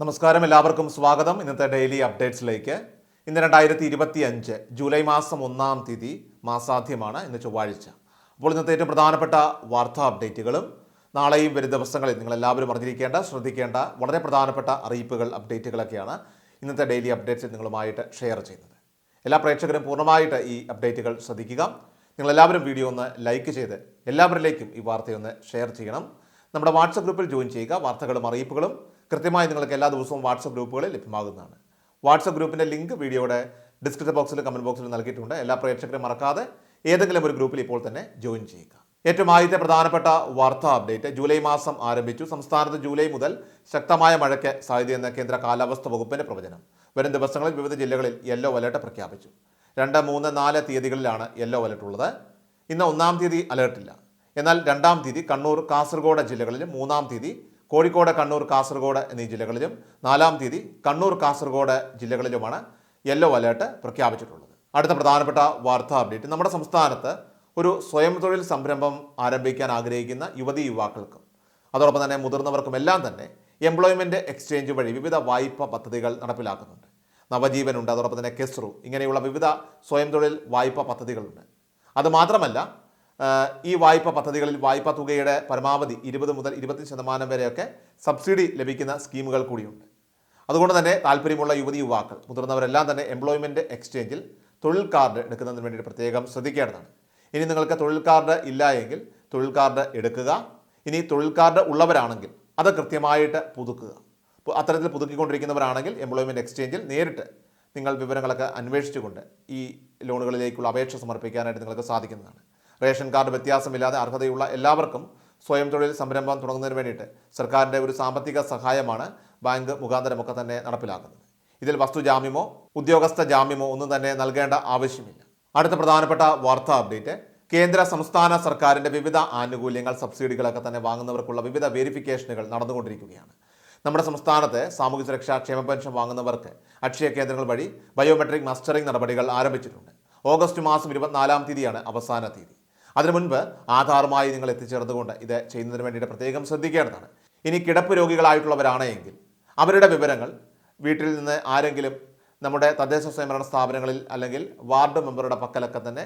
നമസ്കാരം എല്ലാവർക്കും സ്വാഗതം. ഇന്നത്തെ ഡെയിലി അപ്ഡേറ്റ്സിലേക്ക്. ഇന്ന് രണ്ടായിരത്തി ഇരുപത്തി അഞ്ച് ജൂലൈ മാസം ഒന്നാം തീയതി മാസാധ്യമാണ് ഇന്ന് ചൊവ്വാഴ്ച. അപ്പോൾ ഇന്നത്തെ ഏറ്റവും പ്രധാനപ്പെട്ട വാർത്താ അപ്ഡേറ്റുകളും നാളെയും വരും ദിവസങ്ങളിൽ നിങ്ങൾ എല്ലാവരും അറിഞ്ഞിരിക്കേണ്ട ശ്രദ്ധിക്കേണ്ട വളരെ പ്രധാനപ്പെട്ട അറിയിപ്പുകൾ അപ്ഡേറ്റുകളൊക്കെയാണ് ഇന്നത്തെ ഡെയിലി അപ്ഡേറ്റ്സ് നിങ്ങളുമായിട്ട് ഷെയർ ചെയ്യുന്നത്. എല്ലാ പ്രേക്ഷകരും പൂർണമായിട്ട് ഈ അപ്ഡേറ്റുകൾ ശ്രദ്ധിക്കുക. നിങ്ങളെല്ലാവരും വീഡിയോ ഒന്ന് ലൈക്ക് ചെയ്ത് എല്ലാവരിലേക്കും ഈ വാർത്തയൊന്ന് ഷെയർ ചെയ്യണം. നമ്മുടെ വാട്സപ്പ് ഗ്രൂപ്പിൽ ജോയിൻ ചെയ്യുക. വാർത്തകളും അറിയിപ്പുകളും കൃത്യമായി നിങ്ങൾക്ക് എല്ലാ ദിവസവും വാട്സപ്പ് ഗ്രൂപ്പുകളിൽ ലഭ്യമാകുന്നതാണ്. വാട്സപ്പ് ഗ്രൂപ്പിന്റെ ലിങ്ക് വീഡിയോയുടെ ഡിസ്ക്രിപ്ഷൻ ബോക്സിലും കമന്റ് ബോക്സിലും നൽകിയിട്ടുണ്ട്. എല്ലാ പ്രേക്ഷകരും മറക്കാതെ ഏതെങ്കിലും ഒരു ഗ്രൂപ്പിൽ ഇപ്പോൾ തന്നെ ജോയിൻ ചെയ്യുക. ഏറ്റവും ആദ്യത്തെ പ്രധാനപ്പെട്ട വാർത്താ അപ്ഡേറ്റ്. ജൂലൈ മാസം ആരംഭിച്ചു. സംസ്ഥാനത്ത് ജൂലൈ മുതൽ ശക്തമായ മഴയ്ക്ക് സാധ്യതയെന്ന കേന്ദ്ര കാലാവസ്ഥ വകുപ്പിന്റെ പ്രവചനം. വരും ദിവസങ്ങളിൽ വിവിധ ജില്ലകളിൽ യെല്ലോ അലർട്ട് പ്രഖ്യാപിച്ചു. രണ്ട് മൂന്ന് നാല് തീയതികളിലാണ് യെല്ലോ അലർട്ട് ഉള്ളത്. ഇന്ന് ഒന്നാം തീയതി അലർട്ടില്ല. എന്നാൽ രണ്ടാം തീയതി കണ്ണൂർ കാസർഗോഡ് ജില്ലകളിലും മൂന്നാം തീയതി കോഴിക്കോട് കണ്ണൂർ കാസർഗോഡ് എന്നീ ജില്ലകളിലും നാലാം തീയതി കണ്ണൂർ കാസർഗോഡ് ജില്ലകളിലുമാണ് യെല്ലോ അലേർട്ട് പ്രഖ്യാപിച്ചിട്ടുള്ളത്. അടുത്ത പ്രധാനപ്പെട്ട വാർത്താ അപ്ഡേറ്റ്. നമ്മുടെ സംസ്ഥാനത്ത് ഒരു സ്വയം തൊഴിൽ സംരംഭം ആരംഭിക്കാൻ ആഗ്രഹിക്കുന്ന യുവതി യുവാക്കൾക്കും അതോടൊപ്പം തന്നെ മുതിർന്നവർക്കും എല്ലാം തന്നെ എംപ്ലോയ്മെന്റ് എക്സ്ചേഞ്ച് വഴി വിവിധ വായ്പ പദ്ധതികൾ നടപ്പിലാക്കുന്നുണ്ട്. നവജീവനുണ്ട് അതോടൊപ്പം തന്നെ കെസ്റു ഇങ്ങനെയുള്ള വിവിധ സ്വയം തൊഴിൽ വായ്പ പദ്ധതികളുണ്ട്. അതുമാത്രമല്ല ഈ വായ്പ പദ്ധതികളിൽ വായ്പാ തുകയുടെ പരമാവധി ഇരുപത് മുതൽ ഇരുപത്തി ശതമാനം വരെയൊക്കെ സബ്സിഡി ലഭിക്കുന്ന സ്കീമുകൾ കൂടിയുണ്ട്. അതുകൊണ്ട് തന്നെ താല്പര്യമുള്ള യുവതി യുവാക്കൾ മുതിർന്നവരെല്ലാം തന്നെ എംപ്ലോയ്മെന്റ് എക്സ്ചേഞ്ചിൽ തൊഴിൽ കാർഡ് എടുക്കുന്നതിന് വേണ്ടി പ്രത്യേകം ശ്രദ്ധിക്കേണ്ടതാണ്. ഇനി നിങ്ങൾക്ക് തൊഴിൽ കാർഡ് ഇല്ല എങ്കിൽ തൊഴിൽ കാർഡ് എടുക്കുക. ഇനി തൊഴിൽ കാർഡ് ഉള്ളവരാണെങ്കിൽ അത് കൃത്യമായിട്ട് പുതുക്കുക. അത്തരത്തിൽ പുതുക്കിക്കൊണ്ടിരിക്കുന്നവരാണെങ്കിൽ എംപ്ലോയ്മെന്റ് എക്സ്ചേഞ്ചിൽ നേരിട്ട് നിങ്ങൾ വിവരങ്ങളൊക്കെ അന്വേഷിച്ചുകൊണ്ട് ഈ ലോണുകളിലേക്കുള്ള അപേക്ഷ സമർപ്പിക്കാനായിട്ട് നിങ്ങൾക്ക് സാധിക്കുന്നതാണ്. റേഷൻ കാർഡ് വ്യത്യാസമില്ലാതെ അർഹതയുള്ള എല്ലാവർക്കും സ്വയം തൊഴിൽ സംരംഭം തുടങ്ങുന്നതിന് വേണ്ടിയിട്ട് സർക്കാരിന്റെ ഒരു സാമ്പത്തിക സഹായമാണ് ബാങ്ക് മുഖാന്തരമൊക്കെ തന്നെ നടപ്പിലാക്കുന്നത്. ഇതിൽ വസ്തു ജാമ്യമോ ഉദ്യോഗസ്ഥ ജാമ്യമോ ഒന്നും തന്നെ നൽകേണ്ട ആവശ്യമില്ല. അടുത്ത പ്രധാനപ്പെട്ട വാർത്താ അപ്ഡേറ്റ്. കേന്ദ്ര സംസ്ഥാന സർക്കാരിന്റെ വിവിധ ആനുകൂല്യങ്ങൾ സബ്സിഡികളൊക്കെ തന്നെ വാങ്ങുന്നവർക്കുള്ള വിവിധ വെരിഫിക്കേഷനുകൾ നടന്നുകൊണ്ടിരിക്കുകയാണ്. നമ്മുടെ സംസ്ഥാനത്ത് സാമൂഹ്യ സുരക്ഷാ ക്ഷേമ പെൻഷൻ വാങ്ങുന്നവർക്ക് അക്ഷയ കേന്ദ്രങ്ങൾ വഴി ബയോമെട്രിക് മസ്റ്ററിംഗ് നടപടികൾ ആരംഭിച്ചിട്ടുണ്ട്. ഓഗസ്റ്റ് മാസം ഇരുപത്തിനാലാം തീയതിയാണ് അവസാന തീയതി. അതിനു മുൻപ് ആധാറുമായി നിങ്ങൾ എത്തിച്ചേർന്നുകൊണ്ട് ഇത് ചെയ്യുന്നതിന് വേണ്ടിയിട്ട് പ്രത്യേകം ശ്രദ്ധിക്കേണ്ടതാണ്. ഇനി കിടപ്പ് രോഗികളായിട്ടുള്ളവരാണെങ്കിൽ അവരുടെ വിവരങ്ങൾ വീട്ടിൽ നിന്ന് ആരെങ്കിലും നമ്മുടെ തദ്ദേശ സ്വയംഭരണ സ്ഥാപനങ്ങളിൽ അല്ലെങ്കിൽ വാർഡ് മെമ്പറുടെ പക്കലൊക്കെ തന്നെ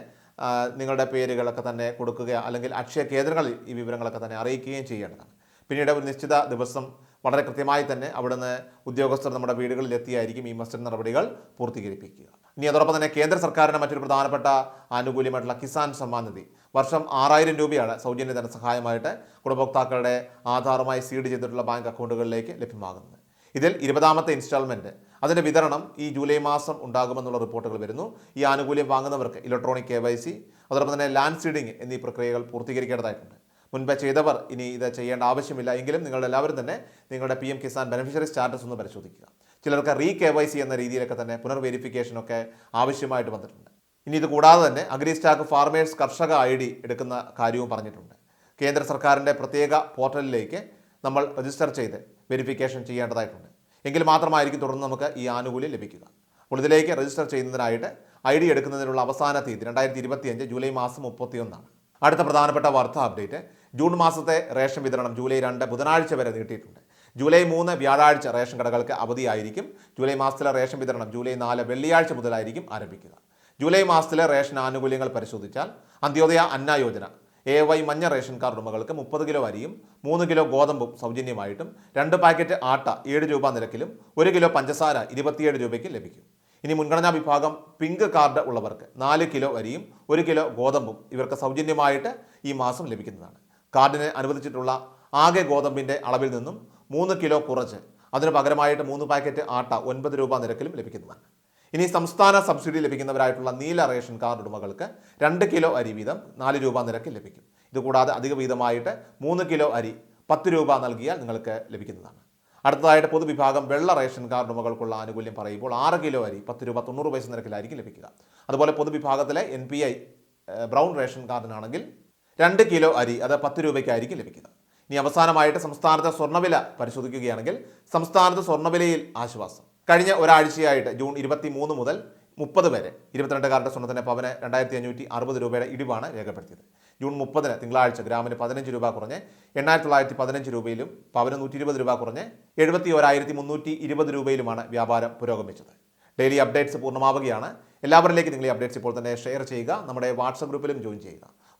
നിങ്ങളുടെ പേരുകളൊക്കെ തന്നെ കൊടുക്കുക അല്ലെങ്കിൽ അക്ഷയ കേന്ദ്രങ്ങളിൽ ഈ വിവരങ്ങളൊക്കെ തന്നെ അറിയിക്കുകയും ചെയ്യേണ്ടതാണ്. പിന്നീട് ഒരു നിശ്ചിത ദിവസം വളരെ കൃത്യമായി തന്നെ അവിടുന്ന് ഉദ്യോഗസ്ഥർ നമ്മുടെ വീടുകളിൽ എത്തിയായിരിക്കും ഈ മസ്റ്റർ നടപടികൾ പൂർത്തീകരിപ്പിക്കുക. ഇനി അതോടൊപ്പം തന്നെ കേന്ദ്ര സർക്കാരിന്റെ മറ്റൊരു പ്രധാനപ്പെട്ട ആനുകൂല്യമായിട്ടുള്ള കിസാൻ സമ്മാൻ നിധി. വർഷം ആറായിരം രൂപയാണ് സൗജന്യ ധനസഹായമായിട്ട് ഗുണഭോക്താക്കളുടെ ആധാറുമായി സീഡ് ചെയ്തിട്ടുള്ള ബാങ്ക് അക്കൗണ്ടുകളിലേക്ക് ലഭ്യമാകുന്നത്. ഇതിൽ ഇരുപതാമത്തെ ഇൻസ്റ്റാൾമെന്റ് അതിന്റെ വിതരണം ഈ ജൂലൈ മാസം ഉണ്ടാകുമെന്നുള്ള റിപ്പോർട്ടുകൾ വരുന്നു. ഈ ആനുകൂല്യം വാങ്ങുന്നവർക്ക് ഇലക്ട്രോണിക് കെ വൈ സി അതോടൊപ്പം തന്നെ ലാൻഡ് സീഡിംഗ് എന്നീ പ്രക്രിയകൾ പൂർത്തീകരിക്കേണ്ടതായിട്ടുണ്ട്. മുൻപ് ചെയ്തവർ ഇനി ഇത് ചെയ്യേണ്ട ആവശ്യമില്ല. എങ്കിലും നിങ്ങൾ എല്ലാവരും തന്നെ നിങ്ങളുടെ P M Kisan beneficiary status ഒന്ന് പരിശോധിക്കുക. ചിലർക്ക് റീ കെ വൈ സി എന്ന രീതിയിലൊക്കെ തന്നെ പുനർ വെരിഫിക്കേഷനൊക്കെ ആവശ്യമായിട്ട് വന്നിട്ടുണ്ട്. ഇനി ഇത് കൂടാതെ തന്നെ അഗ്രി സ്റ്റാക്ക് ഫാർമേഴ്സ് കർഷക ഐ ഡി എടുക്കുന്ന കാര്യവും പറഞ്ഞിട്ടുണ്ട്. കേന്ദ്ര സർക്കാരിന്റെ പ്രത്യേക പോർട്ടലിലേക്ക് നമ്മൾ രജിസ്റ്റർ ചെയ്ത് വെരിഫിക്കേഷൻ ചെയ്യേണ്ടതായിട്ടുണ്ട്. എങ്കിൽ മാത്രമായിരിക്കും തുടർന്ന് നമുക്ക് ഈ ആനുകൂല്യം ലഭിക്കുക. അപ്പോൾ ഇതിലേക്ക് രജിസ്റ്റർ ചെയ്യുന്നതിനായിട്ട് ഐ ഡി എടുക്കുന്നതിനുള്ള അവസാന തീയതി രണ്ടായിരത്തി ഇരുപത്തിയഞ്ച് ജൂലൈ മാസം മുപ്പത്തിയൊന്നാണ്. അടുത്ത പ്രധാനപ്പെട്ട വാർത്താ അപ്ഡേറ്റ് ജൂൺ മാസത്തെ റേഷൻ വിതരണം ജൂലൈ രണ്ട് ബുധനാഴ്ച വരെ നീട്ടിയിട്ടുണ്ട്. ജൂലൈ മൂന്ന് വ്യാഴാഴ്ച റേഷൻ കടകൾക്ക് അവധിയായിരിക്കും. ജൂലൈ മാസത്തിലെ റേഷൻ വിതരണം ജൂലൈ നാല് വെള്ളിയാഴ്ച മുതലായിരിക്കും ആരംഭിക്കുക. ജൂലൈ മാസത്തിലെ റേഷൻ ആനുകൂല്യങ്ങൾ പരിശോധിച്ചാൽ അന്ത്യോദയ അന്ന യോജന എ വൈ മഞ്ഞ റേഷൻ കാർഡ് ഉടമകൾക്ക് മുപ്പത് കിലോ അരിയും മൂന്ന് കിലോ ഗോതമ്പും സൗജന്യമായിട്ടും രണ്ട് പാക്കറ്റ് ആട്ട ഏഴ് രൂപ നിരക്കിലും ഒരു കിലോ പഞ്ചസാര ഇരുപത്തിയേഴ് രൂപയ്ക്ക് ലഭിക്കും. ഇനി മുൻഗണനാ വിഭാഗം പിങ്ക് കാർഡ് ഉള്ളവർക്ക് നാല് കിലോ അരിയും ഒരു കിലോ ഗോതമ്പും ഇവർക്ക് സൗജന്യമായിട്ട് ഈ മാസം ലഭിക്കുന്നതാണ്. കാർഡിന് അനുവദിച്ചിട്ടുള്ള ആകെ ഗോതമ്പിന്റെ അളവിൽ നിന്നും മൂന്ന് കിലോ കുറച്ച്. അതിന് പകരമായിട്ട് മൂന്ന് പാക്കറ്റ് ആട്ട ഒൻപത് രൂപ നിരക്കിലും ലഭിക്കുന്നതാണ് ഇനി സംസ്ഥാന സബ്സിഡി ലഭിക്കുന്നവരായിട്ടുള്ള നീല റേഷൻ കാർഡ് ഉടമകൾക്ക് രണ്ട് കിലോ അരി വീതം നാല് രൂപ നിരക്കിൽ ലഭിക്കും. ഇതുകൂടാതെ അധിക വീതമായിട്ട് മൂന്ന് കിലോ അരി പത്ത് രൂപ നൽകിയാൽ നിങ്ങൾക്ക് ലഭിക്കുന്നതാണ്. അടുത്തതായിട്ട് പൊതുവിഭാഗം വെള്ള റേഷൻ കാർഡ് ഉടമകൾക്കുള്ള ആനുകൂല്യം പറയുമ്പോൾ ആറ് കിലോ അരി പത്ത് രൂപ തൊണ്ണൂറ് പൈസ നിരക്കിലായിരിക്കും ലഭിക്കുക. അതുപോലെ പൊതുവിഭാഗത്തിലെ N P I brown ration കാർഡിനാണെങ്കിൽ രണ്ട് കിലോ അരി അത് പത്ത് രൂപയ്ക്കായിരിക്കും ലഭിക്കുന്നത്. ഇനി അവസാനമായിട്ട് സംസ്ഥാനത്തെ സ്വർണവില പരിശോധിക്കുകയാണെങ്കിൽ സംസ്ഥാനത്ത് സ്വർണവിലയിൽ ആശ്വാസം. കഴിഞ്ഞ ഒരാഴ്ചയായിട്ട് ജൂൺ ഇരുപത്തി മൂന്ന് മുതൽ മുപ്പത് വരെ ഇരുപത്തിരണ്ടുകാരുടെ സ്വർണത്തിന്റെ പവന് രണ്ടായിരത്തി അഞ്ഞൂറ്റി അറുപത് രൂപയുടെ ഇടിവാണ് രേഖപ്പെടുത്തിയത്. ജൂൺ മുപ്പതിന് തിങ്കളാഴ്ച ഗ്രാമിന് പതിനഞ്ച് രൂപ കുറഞ്ഞ് എണ്ണായിരത്തി തൊള്ളായിരത്തി പതിനഞ്ച് രൂപയിലും പവന് നൂറ്റി ഇരുപത് രൂപ കുറഞ്ഞ് എഴുപത്തി ഒരായിരത്തി മുന്നൂറ്റി ഇരുപത് രൂപയിലുമാണ് വ്യാപാരം പുരോഗമിച്ചത്. ഡെയിലി അപ്ഡേറ്റ്സ് പൂർണമാവുകയാണ്. എല്ലാവരിലേക്കും നിങ്ങൾ ഈ അപ്ഡേറ്റ്സ് ഇപ്പോൾ തന്നെ ഷെയർ ചെയ്യുക. നമ്മുടെ വാട്സപ്പ് ഗ്രൂപ്പിലും ജോയിൻ ചെയ്യുക.